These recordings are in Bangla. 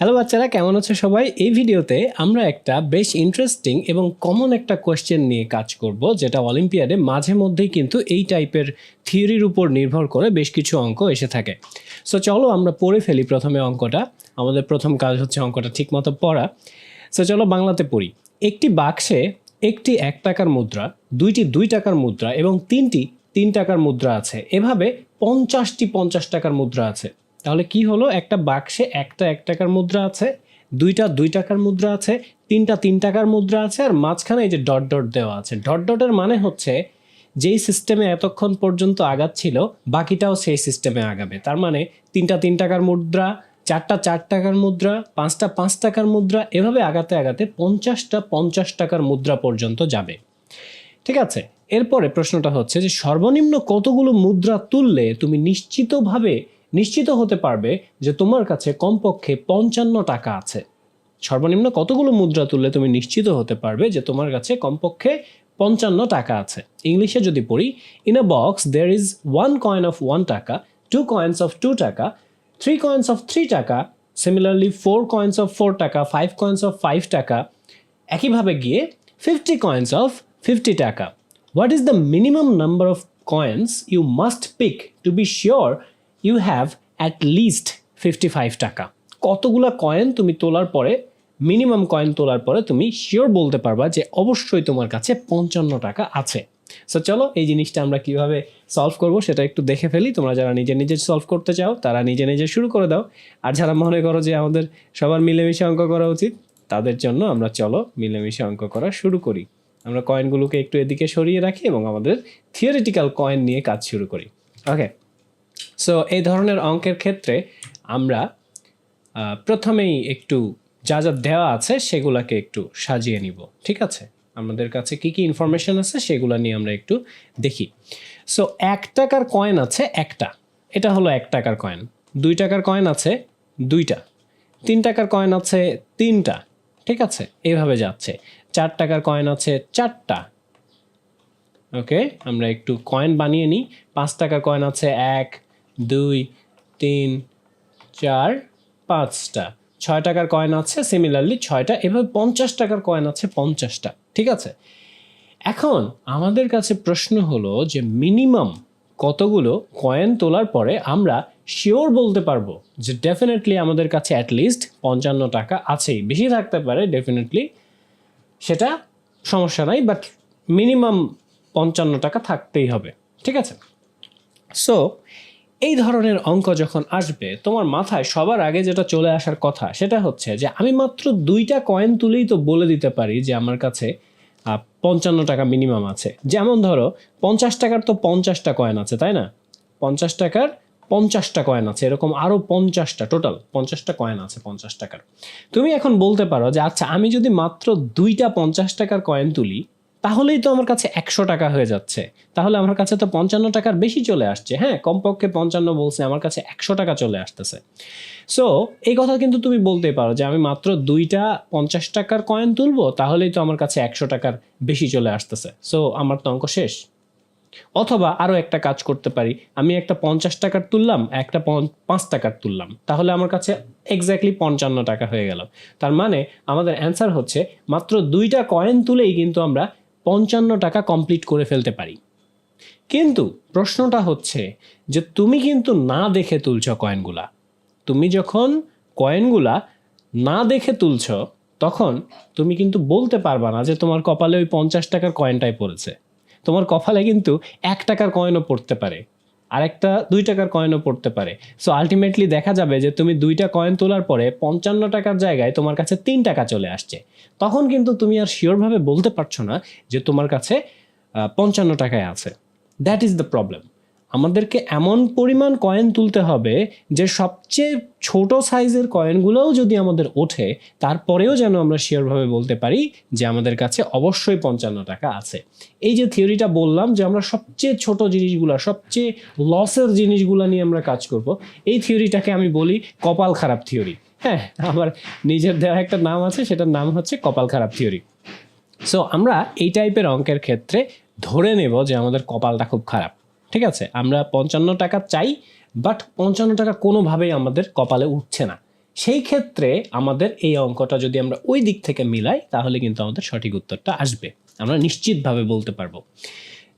হ্যালো বাচ্চারা, কেমন আছো সবাই? এই ভিডিওতে আমরা একটা বেশ ইন্টারেস্টিং এবং কমন একটা কোয়েশ্চেন নিয়ে কাজ করব, যেটা অলিম্পিয়াডে মাঝে মধ্যেই কিন্তু এই টাইপের থিওরির উপর নির্ভর করে বেশ কিছু অঙ্ক এসে থাকে। সো চলো আমরা পড়ে ফেলি প্রথমে অঙ্কটা। আমাদের প্রথম কাজ হচ্ছে অঙ্কটা ঠিকমতো পড়া। সো চলো বাংলাতে পড়ি। একটি বাক্সে একটি এক টাকার মুদ্রা, দুইটি দুই টাকার মুদ্রা এবং তিনটি তিন টাকার মুদ্রা আছে। এভাবে পঞ্চাশটি পঞ্চাশ টাকার মুদ্রা আছে। তাহলে কি হলো? একটা বাক্সে একটা এক টাকার মুদ্রা আছে, দুইটা দুই টাকার মুদ্রা আছে, তিনটা তিন টাকার মুদ্রা আছে, আর মাঝখানে এই যে ডট ডট দেওয়া আছে। ডট ডটের মানে হচ্ছে যেই সিস্টেমে এতক্ষণ পর্যন্ত আগাচ্ছিল বাকিটাও সেই সিস্টেমে আগাবে। তার মানে তিনটা তিন টাকার মুদ্রা, চারটা চার টাকার মুদ্রা, পাঁচটা পাঁচ টাকার মুদ্রা, এভাবে আগাতে আগাতে পঞ্চাশটা পঞ্চাশ টাকার মুদ্রা পর্যন্ত যাবে। ঠিক আছে? এরপরে প্রশ্নটা হচ্ছে যে সর্বনিম্ন কতগুলো মুদ্রা তুললে তুমি নিশ্চিতভাবে নিশ্চিত হতে পারবে যে তোমার কাছে কমপক্ষে পঞ্চান্ন টাকা আছে। সর্বনিম্ন কতগুলো মুদ্রা তুললে তুমি নিশ্চিত হতে পারবে যে তোমার কাছে কমপক্ষে পঞ্চান্ন টাকা আছে? ইংলিশে যদি পড়ি in a box there is one coin of one taka two coins of two taka three coins of three taka similarly four coins of four taka five coins of five taka. একইভাবে গিয়ে fifty coins of fifty taka. What is the minimum number of coins you must pick to be sure you have at least fifty five taka. কতগুলো কয়েন তুমি তোলার পরে মিনিমাম কয়েন তোলার পরে তুমি শিওর বলতে পারবা যে অবশ্যই তোমার কাছে পঞ্চান্ন টাকা আছে। সো চলো এই জিনিসটা আমরা কীভাবে সলভ করব সেটা একটু দেখে ফেলি। তোমরা যারা নিজে নিজে সলভ করতে চাও, তারা নিজে নিজে শুরু করে দাও। আর যারা মনে করো যে আমাদের সবার মিলেমিশে অঙ্ক করা উচিত, তাদের জন্য আমরা চলো মিলেমিশে অঙ্ক করা শুরু করি। আমরা কয়েনগুলোকে একটু এদিকে সরিয়ে রাখি এবং আমাদের থিওরিটিক্যাল কয়েন নিয়ে কাজ শুরু করি। ওকে সো এই ধরনের অঙ্কের ক্ষেত্রে আমরা প্রথমেই একটু যা যা দেওয়া আছে সেগুলোকে একটু সাজিয়ে নিব, ঠিক আছে? আমাদের কাছে কি কি ইনফরমেশন আছে সেগুলো নিয়ে আমরা একটু দেখি। সো এক টাকার কয়েন আছে একটা। এটা হলো এক টাকার কয়েন দুই টাকার কয়েন আছে দুইটা। তিন টাকার কয়েন আছে তিনটা। ঠিক আছে? এইভাবে যাচ্ছে। চার টাকার কয়েন আছে চারটা। ওকে আমরা একটু কয়েন বানিয়ে নিই। পাঁচ টাকার কয়েন আছে এক দুই, তিন, চার, পাঁচটা। ছয় টাকার কয়েন আছে সিমিলারলি ছয়টা, এভাবে পঞ্চাশ টাকার কয়েন আছে, পঞ্চাশটা। ঠিক আছে? এখন আমাদের কাছে প্রশ্ন হলো যে মিনিমাম কতগুলো কয়েন তোলার পরে আমরা শিওর বলতে পারব যে ডেফিনেটলি আমাদের কাছে অ্যাটলিস্ট পঞ্চান্ন টাকা আছেই। বেশি থাকতে পারে ডেফিনেটলি সেটা সমস্যা নাই বাট মিনিমাম পঞ্চান্ন টাকা থাকতেই হবে। ঠিক আছে? সো এই ধরনের অঙ্ক যখন আসবে, তোমার মাথায় সবার আগে যেটা চলে আসার কথা, সেটা হচ্ছে যে আমি মাত্র দুইটা কয়েন তুলেই তো বলে দিতে পারি যে আমার কাছে পঞ্চান্ন টাকা মিনিমাম আছে। যেমন ধরো, পঞ্চাশ টাকার তো পঞ্চাশটা কয়েন আছে, তাই না? পঞ্চাশ টাকার পঞ্চাশটা কয়েন আছে, এরকম আরও পঞ্চাশটা টোটাল পঞ্চাশটা কয়েন আছে, পঞ্চাশ টাকার। তুমি এখন বলতে পারো যে আচ্ছা আমি যদি মাত্র দুইটা পঞ্চাশ টাকার কয়েন তুলি তাহলেই তো আমার কাছে একশো টাকা হয়ে যাচ্ছে। তাহলে আমার কাছে তো পঞ্চান্ন টাকার বেশি চলে আসছে হ্যাঁ? কমপক্ষে পঞ্চান্ন বলছে, আমার কাছে একশো টাকা চলে আসতেছে। সো এই কথা কিন্তু তুমি বলতেই পারো যে আমি মাত্র দুইটা পঞ্চাশ টাকার কয়েন তুলবো, তাহলেই তো আমার কাছে একশো টাকার বেশি চলে আসতেছে। সো আমার তো অঙ্ক শেষ। অথবা আরও একটা কাজ করতে পারি। আমি একটা পঞ্চাশ টাকার তুললাম, একটা পাঁচ টাকার তুললাম। তাহলে আমার কাছে এক্স্যাক্টলি পঞ্চান্ন টাকা হয়ে গেল। তার মানে আমাদের অ্যান্সার হচ্ছে, মাত্র দুইটা কয়েন তুলেই কিন্তু আমরা পঞ্চান্ন টাকা কমপ্লিট করে ফেলতে পারি। কিন্তু প্রশ্নটা হচ্ছে যে তুমি কিন্তু না দেখে তুলছ কয়েনগুলা তুমি যখন কয়েনগুলা না দেখে তুলছ, তখন তুমি কিন্তু বলতে পারবা না যে তোমার কপালে ওই পঞ্চাশ টাকার কয়েনটাই পড়েছে। তোমার কপালে কিন্তু এক টাকার কয়েনও পড়তে পারে। আরেকটা দুই টাকার কয়েনও পড়তে পারে। সো আলটিমেটলি দেখা যাবে যে তুমি দুইটা কয়েন তোলার পরে পঞ্চান্ন টাকার জায়গায় তোমার কাছে তিন টাকা চলে আসছে। তখন কিন্তু তুমি আর শিওরভাবে বলতে পারছ না যে তোমার কাছে পঞ্চান্ন টাকায় আছে। দ্যাট ইজ দ্য প্রবলেম আমাদেরকে এমন পরিমাণ কয়েন তুলতে হবে যে সবচেয়ে ছোট সাইজের কয়েনগুলোও যদি আমাদের ওঠে, তারপরেও যেন আমরা শিওরভাবে বলতে পারি যে আমাদের কাছে অবশ্যই পঞ্চান্ন টাকা আছে। এই যে থিওরিটা বললাম যে আমরা সবচেয়ে ছোট জিনিসগুলো, সবচেয়ে লসের জিনিসগুলো নিয়ে আমরা কাজ করব, এই থিওরিটাকে আমি বলি কপাল খারাপ থিওরি হ্যাঁ আমার নিজের দেওয়া একটা নাম আছে, সেটার নাম হচ্ছে কপাল খারাপ থিওরি সো আমরা এই টাইপের অঙ্কের ক্ষেত্রে ধরে নেব যে আমাদের কপালটা খুব খারাপ। ঠিক আছে? আমরা পঞ্চান্ন টাকা চাই বাট পঞ্চান্ন টাকা কোনোভাবেই আমাদের কপালে উঠছে না। সেই ক্ষেত্রে আমাদের এই অঙ্কটা যদি আমরা ওই দিক থেকে মিলাই, তাহলে কিন্তু আমাদের সঠিক উত্তরটা আসবে। আমরা নিশ্চিতভাবে বলতে পারব।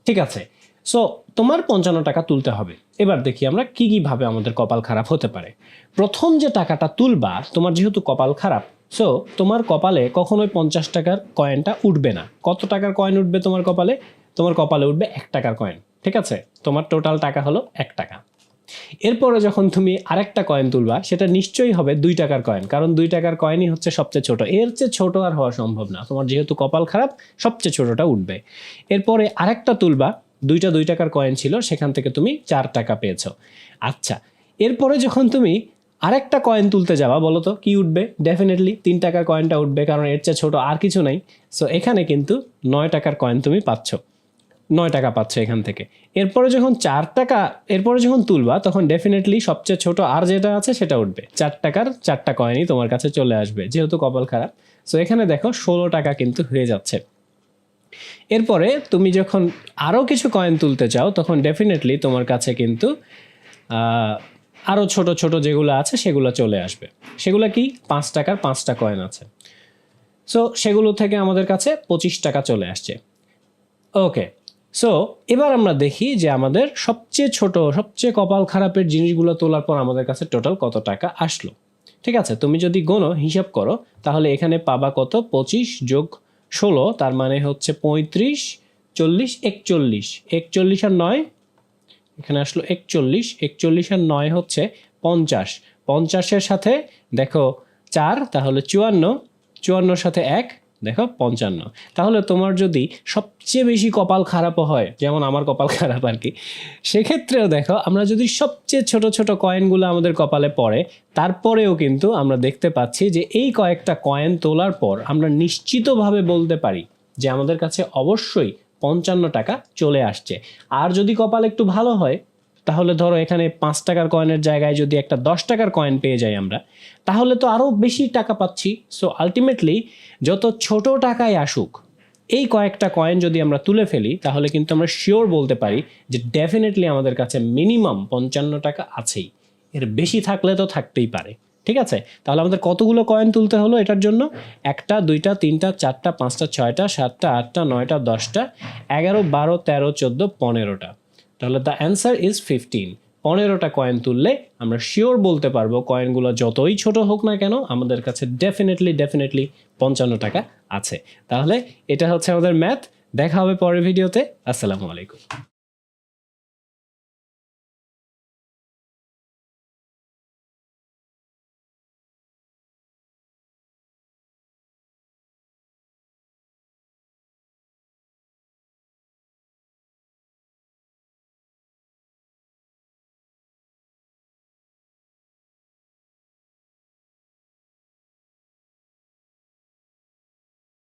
ঠিক আছে? সো তোমার পঞ্চান্ন টাকা তুলতে হবে। এবার দেখি আমরা কি কীভাবে আমাদের কপাল খারাপ হতে পারে। প্রথম যে টাকাটা তুলবা, তোমার যেহেতু কপাল খারাপ সো তোমার কপালে কখনোই পঞ্চাশ টাকার কয়েনটা উঠবে না। কত টাকার কয়েন উঠবে তোমার কপালে? তোমার কপালে উঠবে এক টাকার কয়েন ঠিক আছে? তোমার টোটাল টাকা হলো এক টাকা। এরপরে যখন তুমি আরেকটা কয়েন তুলবা, সেটা নিশ্চয়ই হবে দুই টাকার কয়েন কারণ দুই টাকার কয়েনই হচ্ছে সবচেয়ে ছোট। এর চেয়ে ছোট আর হওয়া সম্ভব না। তোমার যেহেতু কপাল খারাপ, সবচেয়ে ছোটটা উঠবে। এরপরে আরেকটা তুলবা, দুইটা দুই টাকার কয়েন ছিল, সেখান থেকে তুমি চার টাকা পেয়েছ। আচ্ছা এরপরে যখন তুমি আরেকটা কয়েন তুলতে যাবা, বলো তো, কি উঠবে? ডেফিনেটলি তিন টাকার কয়েনটা উঠবে, কারণ এর চেয়ে ছোট আর কিছু নাই। সো এখানে কিন্তু নয় টাকার কয়েন তুমি পাচ্ছ। নয় টাকা পাচ্ছ এখান থেকে। এরপরে যখন চার টাকা, এরপরে যখন তুলবা, তখন ডেফিনেটলি সবচেয়ে ছোট আর যেটা আছে সেটা উঠবে। চার টাকার চারটা কয়েনই তোমার কাছে চলে আসবে, যেহেতু কপাল খারাপ। সো এখানে দেখো ষোলো টাকা কিন্তু হয়ে যাচ্ছে। এরপরে তুমি যখন আরও কিছু কয়েন তুলতে চাও, তখন ডেফিনেটলি তোমার কাছে কিন্তু আরও ছোট ছোট যেগুলো আছে সেগুলো চলে আসবে। সেগুলো কি? পাঁচ টাকার পাঁচটা কয়েন আছে। সো সেগুলো থেকে আমাদের কাছে পঁচিশ টাকা চলে আসছে। ওকে সো এবার আমরা দেখি যে আমাদের সবচেয়ে ছোট, সবচেয়ে কপাল খারাপের জিনিসগুলো তোলার পর আমাদের কাছে টোটাল কত টাকা আসলো। ঠিক আছে, তুমি যদি গোনো, হিসাব করো, তাহলে এখানে পাবা কত? পঁচিশ যোগ ষোলো, তার মানে হচ্ছে পঁয়ত্রিশ, চল্লিশ, একচল্লিশ। একচল্লিশ আর নয়, এখানে আসলো একচল্লিশ একচল্লিশ আর নয় হচ্ছে পঞ্চাশ। পঞ্চাশের সাথে দেখো চার, তাহলে চুয়ান্ন, চুয়ান্নর সাথে এক দেখো, পঞ্চান্ন। তাহলে তোমার যদি সবচেয়ে বেশি কপাল খারাপও হয়, যেমন আমার কপাল খারাপ আর কি, সেক্ষেত্রেও দেখো, আমরা যদি সবচেয়ে ছোট ছোট কয়েনগুলো আমাদের কপালে পড়ে, তারপরেও কিন্তু আমরা দেখতে পাচ্ছি যে এই কয়েকটা কয়েন তোলার পর আমরা নিশ্চিতভাবে বলতে পারি যে আমাদের কাছে অবশ্যই পঞ্চান্ন টাকা চলে আসছে। আর যদি কপাল একটু ভালো হয় তাহলে ধরো এখানে পাঁচ টাকার কয়েনের জায়গায় যদি একটা দশ টাকার কয়েন পেয়ে যাই আমরা, তাহলে তো আরও বেশি টাকা পাচ্ছি। সো আলটিমেটলি যত ছোট টাকায় আসুক, এই কয়েকটা কয়েন যদি আমরা তুলে ফেলি, তাহলে কিন্তু আমরা শিওর বলতে পারি যে ডেফিনেটলি আমাদের কাছে মিনিমাম পঞ্চান্ন টাকা আছেই। এর বেশি থাকলে তো থাকতেই পারে। ঠিক আছে? তাহলে আমাদের কতগুলো কয়েন তুলতে হলো এটার জন্য? একটা, দুইটা, তিনটা, চারটা, পাঁচটা, ছয়টা, সাতটা, আটটা, নয়টা, দশটা, এগারো, বারো, তেরো, চোদ্দ, পনেরোটা। তাহলে দ্য অ্যান্সার ইজ ফিফটিন পনেরোটা কয়েন তুললে আমরা শিওর বলতে পারব কয়েনগুলো যতই ছোট হোক না কেন আমাদের কাছে ডেফিনেটলি ডেফিনেটলি পঞ্চান্ন টাকা আছে। তাহলে এটা হচ্ছে আমাদের ম্যাথ দেখা হবে পরের ভিডিওতে আসসালামু আলাইকুম।